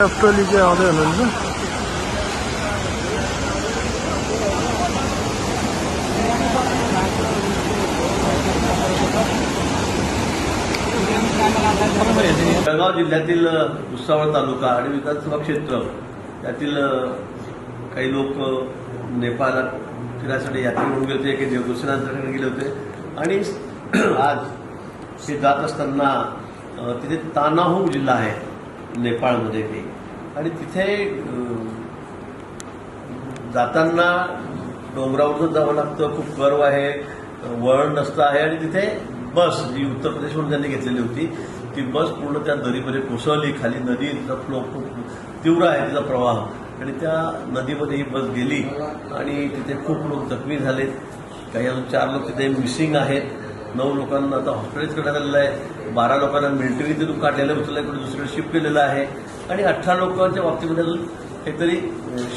Öfkelice adı önünde. Jalgaon जिल्ह्यातील भुसावळ तालुका आणि विधानसभा क्षेत्र त्यातील काही लोक नेपाळ फिरायसाठी यात्रा म्हणून गेले होते काही देवदर्शनासाठी गेले होते आणि आज ते जात असताना तिथे तानाहू जिल्हा आहे नेपाळमध्ये ते. आणि तिथे जाताना डोंगरावरून जावं लागतं खूप गर्व आहे वळण नसतं आहे आणि तिथे बस जी उत्तर प्रदेशमधून त्यांनी घेतलेली होती ती बस पूर्ण त्या नदीमध्ये कोसळली खाली नदी तिचा फ्लो खूप तीव्र आहे तिचा प्रवाह. आणि त्या नदीमध्ये ही बस गेली आणि तिथे खूप लोक जखमी झालेत. काही अजून चार लोक तिथे मिसिंग आहेत. नऊ लोकांना आता हॉस्पिटलाइज करण्यात आलेलं आहे. बारा लोकांना मिलिटरी तिथून काढलेलं उचललं इकडे दुसरीकडे शिफ्ट केलेलं आहे. आणि अठरा लोकांच्या बाबतीमध्ये अजून काहीतरी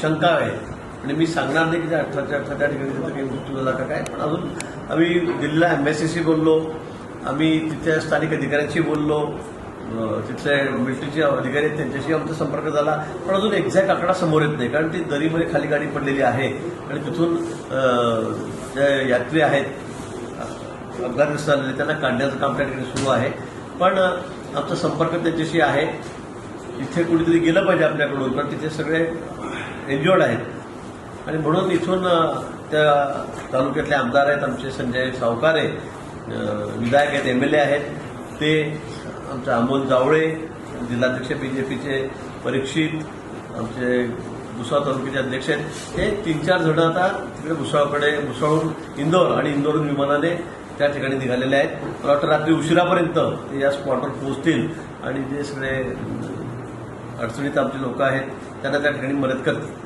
शंका आहे. आणि मी सांगणार नाही की त्या अठराच्या अठरा त्या ठिकाणी काही मृत्यू झाला का काय पण अजून आम्ही दिल्लीला एम्बॅसीशी बोललो. आम्ही तिथल्या स्थानिक अधिकाऱ्यांशी बोललो. तिथले मिलिटरीचे अधिकारी आहेत त्यांच्याशी आमचा संपर्क झाला. पण अजून एक्झॅक्ट आकडा समोर येत नाही कारण ती दरीमध्ये खाली गाडी पडलेली आहे. आणि तिथून ज्या यात्री आहेत अफगाणिस्तान आलेले त्यांना काढण्याचं काम त्या ठिकाणी सुरू आहे. पण आमचा संपर्क त्यांच्याशी आहे. इथे कुठेतरी गेलं पाहिजे आपल्याकडून पण तिथे सगळे एन्जॉर्ड आहेत. आणि म्हणून इथून त्या तालुक्यातले आमदार आहेत आमचे संजय सावकारे अ, विधायक आहेत एम एल ए आहेत. ते आमचे अमोल जावळे जिल्हाध्यक्ष पी जे पीचे परीक्षित आमचे भुसाळ तालुक्याचे अध्यक्ष आहेत. हे तीन चार जण आता तिकडे भुसाळकडे भुसाळहून इंदोर आणि इंदोरहून विमानाने त्या ठिकाणी निघालेले आहेत. मला वाटतं रात्री उशिरापर्यंत ते या स्पॉटवर पोहोचतील. आणि जे सगळे अडचणीत आमचे लोक आहेत त्यांना त्या ठिकाणी मदत करतील.